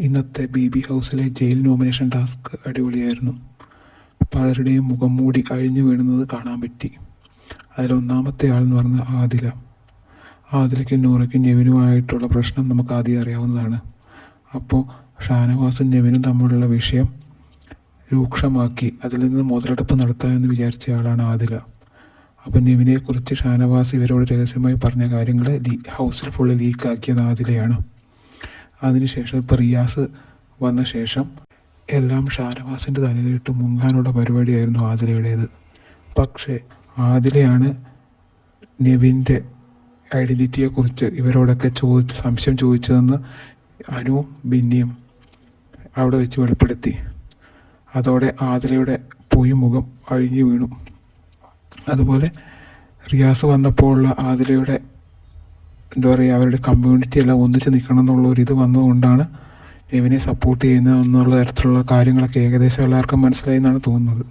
ഇന്നത്തെ B B ഹൗസിലെ jail nomination task അടിപൊളിയായിരുന്നു. പലരുടെയും മുഖം മൂടി അഴിഞ്ഞു വീണുന്നത് കാണാൻ പറ്റി. അതിലൊന്നാമത്തെ എന്ന് പറഞ്ഞ ആദില. ആദിലയ്ക്കും നൂറയ്ക്കും നെവിനുമായിട്ടുള്ള പ്രശ്നം നമുക്ക് ആദ്യം അറിയാവുന്നതാണ്. അപ്പോൾ ഷാനവാസും നെവിനും തമ്മിലുള്ള വിഷയം രൂക്ഷമാക്കി അതിൽ നിന്ന് മുതലെടുപ്പ് നടത്താമെന്ന് വിചാരിച്ച ആളാണ് ആദില. അപ്പം നെവിനെക്കുറിച്ച് ഷാനവാസ് ഇവരോട് രഹസ്യമായി പറഞ്ഞ കാര്യങ്ങൾ ഹൗസിൽ ഫുള്ള് ലീക്കാക്കിയത് ആദിലയാണ്. അതിനുശേഷം ഇപ്പോൾ റിയാസ് വന്ന ശേഷം എല്ലാം ഷാനവാസിന്റെ തലയിലിട്ട് മുങ്ങാനുള്ള പരിപാടിയായിരുന്നു ആദിലയുടേത് പക്ഷേ ആദിലയാണ് നെവിന്റെ ഐഡന്റിറ്റിയെക്കുറിച്ച് ഇവരോടൊക്കെ ചോദിച്ച് സംശയം ചോദിച്ചതെന്ന് അനുവും ബിന്നിയും അവിടെ വെച്ച് വെളിപ്പെടുത്തി. അതോടെ ആതിലയുടെ പൊയ് മുഖം അഴിഞ്ഞു വീണു. അതുപോലെ റിയാസ് വന്നപ്പോഴുള്ള ആദിലയുടെ എന്താ പറയുക അവരുടെ കമ്മ്യൂണിറ്റി എല്ലാം ഒന്നിച്ച് നിൽക്കണം എന്നുള്ള ഒരു ഇത് വന്നതുകൊണ്ടാണ് ഇവനെ സപ്പോർട്ട് ചെയ്യുന്നത് എന്നുള്ള തരത്തിലുള്ള കാര്യങ്ങളൊക്കെ ഏകദേശം എല്ലാവർക്കും മനസ്സിലായി എന്നാണ് തോന്നുന്നത്.